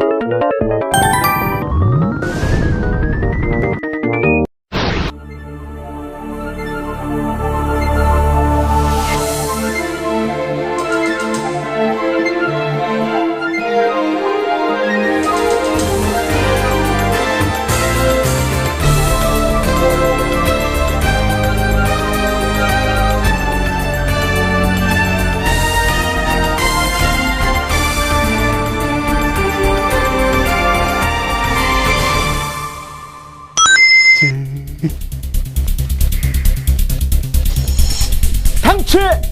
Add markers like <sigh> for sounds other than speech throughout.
Música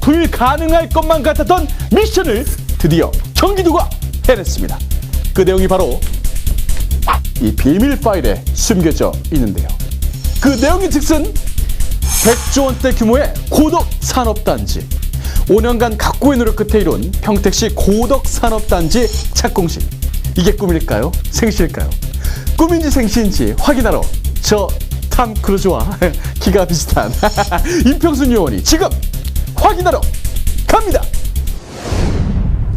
불가능할 것만 같았던 미션을 드디어 경기도가 해냈습니다. 그 내용이 바로 이 비밀 파일에 숨겨져 있는데요. 그 내용이 즉슨 100조 원대 규모의 고덕 산업단지. 5년간 각고의 노력 끝에 이룬 평택시 고덕 산업단지 착공식. 이게 꿈일까요? 생시일까요? 꿈인지 생시인지 확인하러 저 탐 크루즈와 <laughs> 기가 비슷한 <laughs> 임평순 요원이 지금 확인하러 갑니다.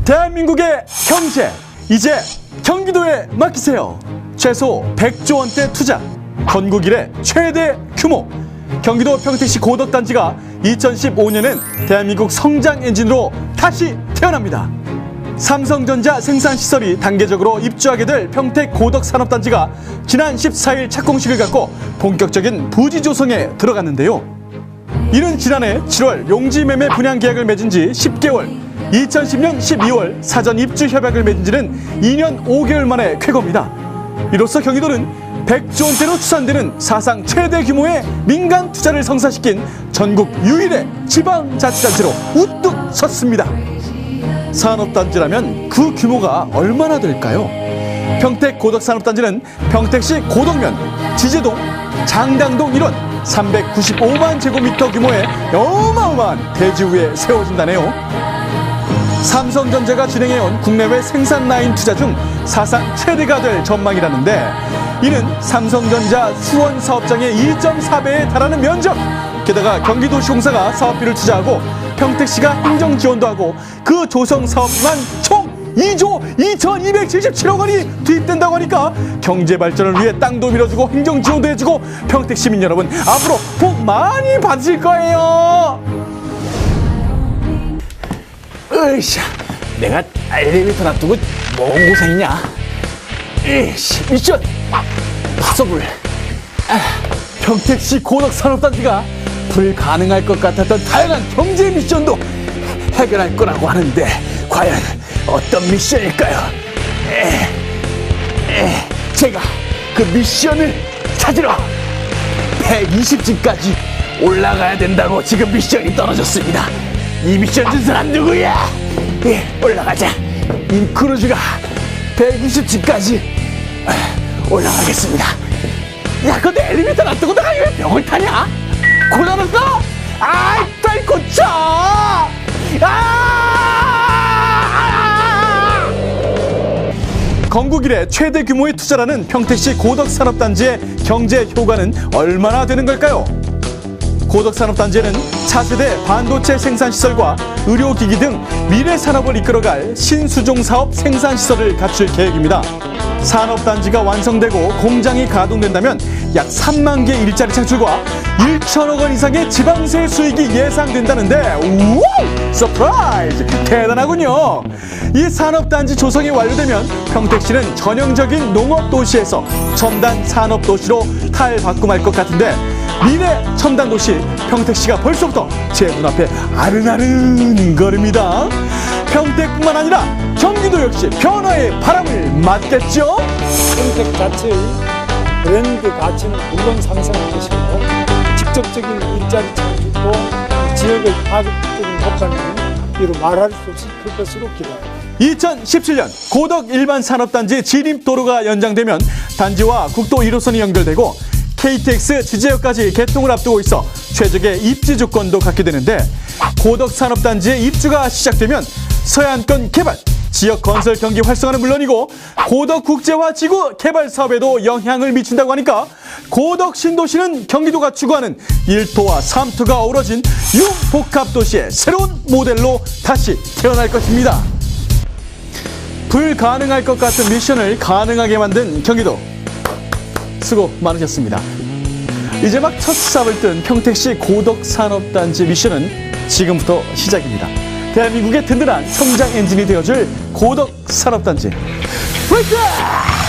대한민국의 경제 이제 경기도에 맡기세요. 최소 100조 원대 투자, 건국 이래 최대 규모. 경기도 평택시 고덕단지가 2015년엔 대한민국 성장 엔진으로 다시 태어납니다. 삼성전자 생산시설이 단계적으로 입주하게 될 평택 고덕산업단지가 지난 14일 착공식을 갖고 본격적인 부지 조성에 들어갔는데요. 이는 지난해 7월 용지 매매 분양 계약을 맺은 지 10개월, 2010년 12월 사전 입주 협약을 맺은 지는 2년 5개월 만의 쾌거입니다. 이로써 경기도는 100조 원대로 추산되는 사상 최대 규모의 민간 투자를 성사시킨 전국 유일의 지방자치단체로 우뚝 섰습니다. 산업단지라면 그 규모가 얼마나 될까요? 평택 고덕산업단지는 평택시 고덕면, 지제동, 장당동 일원 395만 제곱미터 규모의 어마어마한 대지 위에 세워진다네요. 삼성전자가 진행해온 국내외 생산 라인 투자 중 사상 최대가 될 전망이라는데 이는 삼성전자 수원 사업장의 2.4배에 달하는 면적 게다가 경기도시공사가 사업비를 투자하고 평택시가 행정 지원도 하고 그 조성 사업만 총 2조 2,277억 원이 투입된다고 하니까 경제 발전을 위해 땅도 밀어주고 행정 지원도 해주고 평택 시민 여러분 앞으로 복 많이 받으실 거예요. 으이씨, 내가 엘리베이터 놔두고 뭔 고생이냐? 으이씨, 미션 파서불. 아, 평택시 고덕산업단지가 불가능할 것 같았던 다양한 경제 미션도 해결할 거라고 하는데 과연 어떤 미션일까요? 에, 에, 제가 그 미션을 찾으러 120층까지 올라가야 된다고 지금 미션이 떨어졌습니다. 이 미션 준 사람 누구야? 예, 올라가자. 임크루즈가 120층까지 올라가겠습니다. 야, 근데 엘리베이터 놔두고 내가 왜 병을 타냐? 고장났어? 건국 이래 최대 규모의 투자라는 평택시 고덕산업단지의 경제 효과는 얼마나 되는 걸까요? 고덕산업단지에는 차세대 반도체 생산시설과 의료기기 등 미래 산업을 이끌어갈 신수종 사업 생산시설을 갖출 계획입니다. 산업단지가 완성되고 공장이 가동된다면 약 3만 개 일자리 창출과 1천억 원 이상의 지방세 수익이 예상된다는데 우와! 서프라이즈! 대단하군요. 이 산업단지 조성이 완료되면 평택시는 전형적인 농업도시에서 첨단 산업도시로 탈바꿈할 것 같은데 미래 첨단 도시 평택시가 벌써부터 제 눈앞에 아른아른 거립니다. 평택뿐만 아니라 경기도 역시 변화의 바람을 맞겠죠? 평택 자체의 브랜드 가치는 물론 상승할 것이고 직접적인 일자리 창출도 지역의 파급적인 효과는 이루 말할 수 없이 클 것으로 기대합니다. 2017년 고덕 일반 산업단지 진입도로가 연장되면 단지와 국도 1호선이 연결되고 KTX 지제역까지 개통을 앞두고 있어 최적의 입지 조건도 갖게 되는데 고덕 산업단지의 입주가 시작되면 서해안권 개발, 지역 건설 경기 활성화는 물론이고 고덕 국제화 지구 개발 사업에도 영향을 미친다고 하니까 고덕 신도시는 경기도가 추구하는 1토와 3토가 어우러진 융복합 도시의 새로운 모델로 다시 태어날 것입니다. 불가능할 것 같은 미션을 가능하게 만든 경기도. 수고 많으셨습니다. 이제 막 첫 삽을 뜬 평택시 고덕산업단지 미션은 지금부터 시작입니다. 대한민국의 든든한 성장 엔진이 되어줄 고덕산업단지. 화이팅!